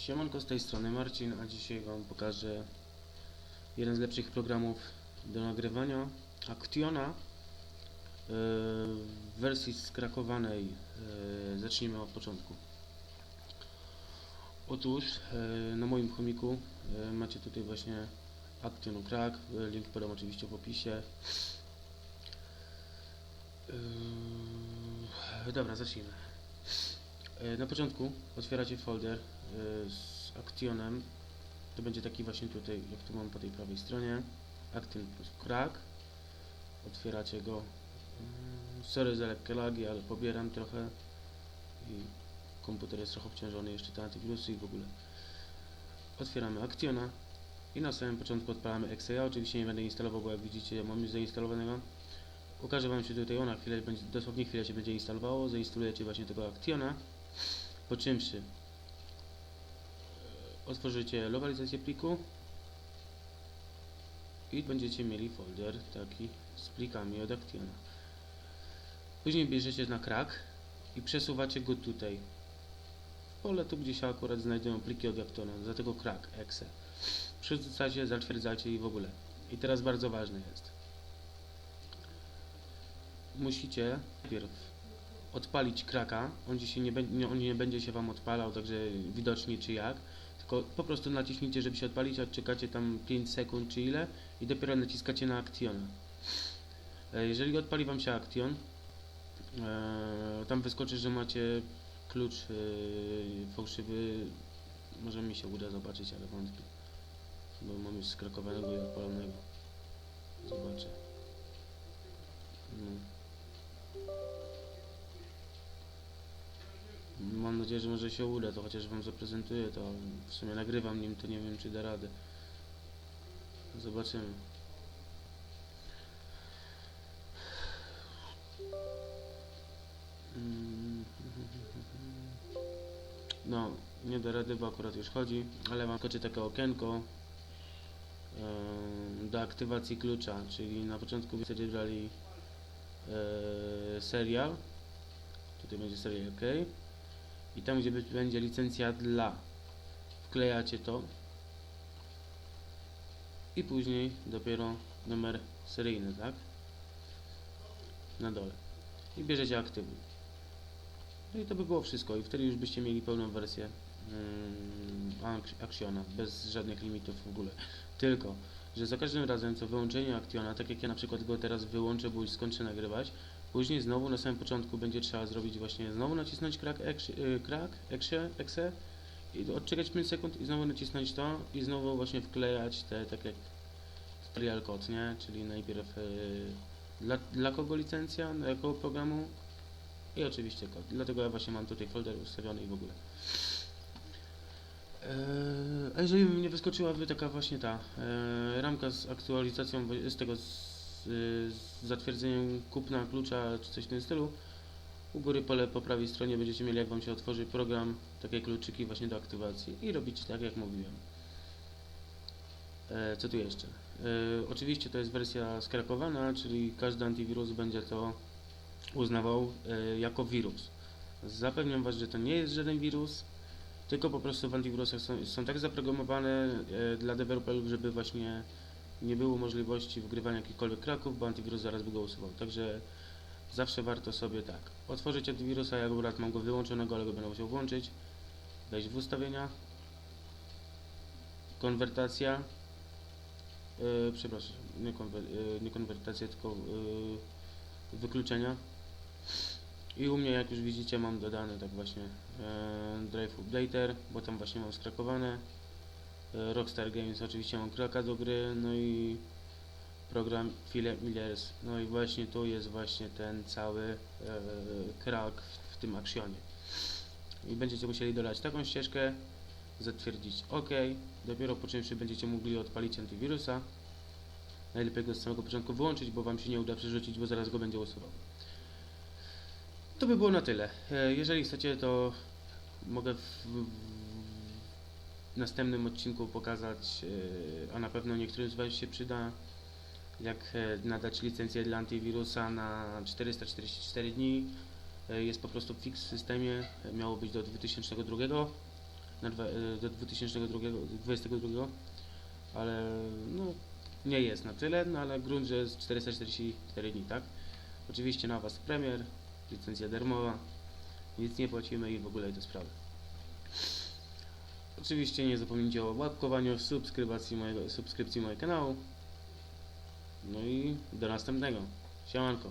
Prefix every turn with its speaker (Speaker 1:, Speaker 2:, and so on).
Speaker 1: Siemanko z tej strony Marcin, a dzisiaj Wam pokażę jeden z lepszych programów do nagrywania Actiona yy, w wersji skrakowanej. Yy, Zacznijmy od początku. Otóż yy, na moim chomiku macie tutaj właśnie Action Crack, link podam oczywiście w opisie. Dobra, zacznijmy. E, Na początku otwieracie folder e, z Actionem. To będzie taki właśnie tutaj, jak tu mam po tej prawej stronie. Action plus crack. Otwieracie go. Mm, Sorry za lekkie lagi, ale pobieram trochę. I komputer jest trochę obciążony jeszcze te antywirusy i w ogóle. Otwieramy Actiona. I na samym początku odpalamy. Ja oczywiście nie będę instalował, bo jak widzicie mam już zainstalowanego. Ukaże Wam się tutaj ona, chwilę, będzie, dosłownie chwilę się będzie instalowało. Zainstalujecie właśnie tego Actiona. Po czymszy e, otworzycie lokalizację pliku i będziecie mieli folder taki z plikami od Actiona. Później bierzecie na krak i przesuwacie go tutaj. W pole tu, gdzie się akurat znajdują pliki od Actiona, dlatego krak, exe. Przerzucacie, zatwierdzacie i w ogóle. I teraz bardzo ważne jest. Musicie najpierw odpalić kraka, on on nie będzie się Wam odpalał, także widocznie czy jak, po prostu naciśnijcie, żeby się odpalić, odczekacie tam 5 sekund czy ile i dopiero naciskacie na Actiona. E, Jeżeli odpali Wam się Action, e, tam wyskoczy, że macie klucz e, fałszywy, może mi się uda zobaczyć, ale wątpię, bo mam już skrakowanego i odpalonego. Nadzieję, że może się uda, to chociaż Wam zaprezentuję, to w sumie nagrywam nim, to nie wiem czy da radę. Zobaczymy. No, nie da rady, bo akurat już chodzi, ale mam kocie takie okienko em, do aktywacji klucza, czyli na początku będziecie brali e, serial, tutaj będzie serial OK i tam gdzie będzie licencja dla wklejacie to i później dopiero numer seryjny, tak? Na dole. I bierzecie aktywuj. No i to by było wszystko i wtedy już byście mieli pełną wersję mm, Ac- Actiona, bez żadnych limitów w ogóle. Tylko, że za każdym razem co wyłączenie Actiona, tak jak ja na przykład go teraz wyłączę, bo już skończę nagrywać, Później znowu na samym początku będzie trzeba zrobić właśnie znowu nacisnąć crack, ex, y, crack exe, exe i odczekać 5 sekund i znowu nacisnąć to i znowu właśnie wklejać te tak jak tutorial code, nie? Czyli najpierw y, dla, dla kogo licencja, dla jakiego programu i oczywiście kod. Dlatego ja właśnie mam tutaj folder ustawiony i w ogóle. Eee, A jeżeli mi nie wyskoczyłaby taka właśnie ta e, ramka z aktualizacją z tego z, z zatwierdzeniem kupna klucza czy coś w tym stylu, u góry pole po prawej stronie będziecie mieli jak Wam się otworzy program, takie kluczyki właśnie do aktywacji i robicie tak jak mówiłem. E, co tu jeszcze? E, oczywiście to jest wersja skrakowana, czyli każdy antywirus będzie to uznawał e, jako wirus. Zapewniam Was, że to nie jest żaden wirus, tylko po prostu w antywirusach są, są tak zaprogramowane dla deweloperów, żeby właśnie nie było możliwości wgrywania jakichkolwiek kraków, bo antywirus zaraz by go usuwał. Także zawsze warto sobie tak otworzyć antywirusa, ja akurat mam go wyłączonego, ale go będę musiał włączyć, wejść w ustawienia, konwertacja, e, przepraszam, nie, konwer, e, nie konwertacja, tylko e, wykluczenia. I u mnie, jak już widzicie, mam dodane tak właśnie e, Drive Updater, bo tam właśnie mam skrakowane. E, Rockstar Games oczywiście mam kraka do gry, no i program Philip Millers. No i właśnie tu jest właśnie ten cały e, krak w, w tym akcjonie. I będziecie musieli dodać taką ścieżkę, zatwierdzić OK, dopiero po czymś będziecie mogli odpalić antywirusa. Najlepiej go z samego początku wyłączyć, bo Wam się nie uda przerzucić, bo zaraz go będzie usuwał. To by było na tyle. E, Jeżeli chcecie, to mogę w, w w następnym odcinku pokazać, e, a na pewno niektórym z Was się przyda, jak e, nadać licencję dla antywirusa na 444 dni. E, jest po prostu fix w systemie, miało być do 2002, na dwa, do 2022, ale no, nie jest na tyle, no ale grunt, że jest 444 dni, tak? Oczywiście na Was premier, licencja darmowa, nic nie płacimy i w ogóle do sprawy. Oczywiście nie zapomnijcie o łapkowaniu, subskrypcji mojego, subskrypcji mojego kanału. No i do następnego. Siemanko.